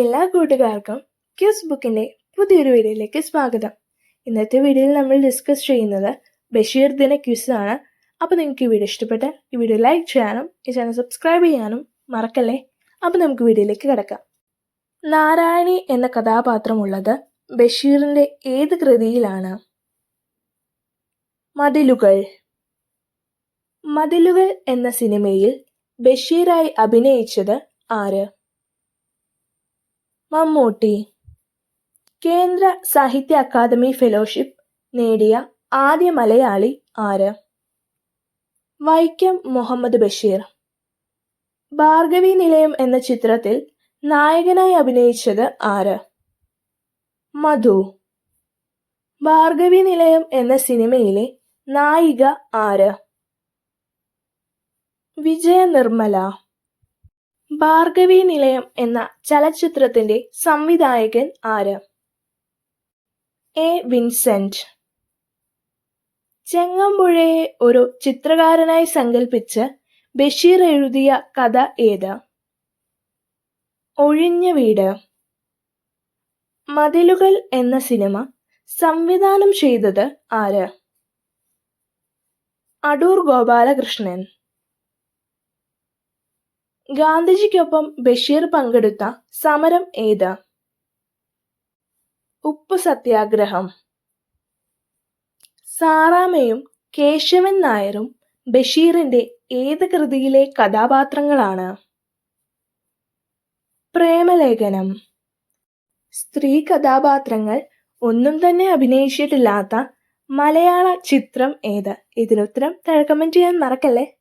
എല്ലാ കൂട്ടുകാർക്കും ക്യൂസ് ബുക്കിന്റെ പുതിയൊരു വീഡിയോയിലേക്ക് സ്വാഗതം. ഇന്നത്തെ വീഡിയോയിൽ നമ്മൾ ഡിസ്കസ് ചെയ്യുന്നത് ബഷീർ ദിന ക്യൂസ് ആണ്. അപ്പോൾ നിങ്ങൾക്ക് ഈ വീഡിയോ ഇഷ്ടപ്പെട്ട ഈ വീഡിയോ ലൈക്ക് ചെയ്യാനും ഈ ചാനൽ സബ്സ്ക്രൈബ് ചെയ്യാനും മറക്കല്ലേ? അപ്പോൾ നമുക്ക് വീഡിയോയിലേക്ക് കിടക്കാം. നാരായണി എന്ന കഥാപാത്രമുള്ളത് ബഷീറിന്റെ ഏത് കൃതിയിലാണ്? മതിലുകൾ. മതിലുകൾ എന്ന സിനിമയിൽ ബഷീറായി അഭിനയിച്ചത് ആര്? മമ്മൂട്ടി. കേന്ദ്ര സാഹിത്യ അക്കാദമി ഫെലോഷിപ്പ് നേടിയ ആദ്യ മലയാളി ആര്? വൈക്കം മുഹമ്മദ് ബഷീർ. ഭാർഗവി നിലയം എന്ന ചിത്രത്തിൽ നായകനായി അഭിനയിച്ചത് ആര്? മധു. ഭാർഗവി നിലയം എന്ന സിനിമയിലെ നായിക ആര്? വിജയ നിർമ്മല ഭാർഗവി നിലയം എന്ന ചലച്ചിത്രത്തിന്റെ സംവിധായകൻ ആര്? എ. വിൻസെന്റ്. ചെങ്ങമ്പുഴയെ ഒരു ചിത്രകാരനായി സങ്കല്പിച്ച് ബഷീർ എഴുതിയ കഥ ഏത്? ഒഴിഞ്ഞ വീട്. മതിലുകൾ എന്ന സിനിമ സംവിധാനം ചെയ്തത് ആര്? അടൂർ ഗോപാലകൃഷ്ണൻ. ഗാന്ധിജിക്കൊപ്പം ബഷീർ പങ്കെടുത്ത സമരം ഏത്? ഉപ്പ് സത്യാഗ്രഹം. സാറാമയും കേശവൻ നായരും ബഷീറിന്റെ ഏത് കൃതിയിലെ കഥാപാത്രങ്ങളാണ്? പ്രേമലേഖനം. സ്ത്രീ കഥാപാത്രങ്ങൾ ഒന്നും തന്നെ അഭിനയിച്ചിട്ടില്ലാത്ത മലയാള ചിത്രം ഏത്? ഇതിനുത്തരം കമന്റ് ചെയ്യാൻ മറക്കല്ലേ?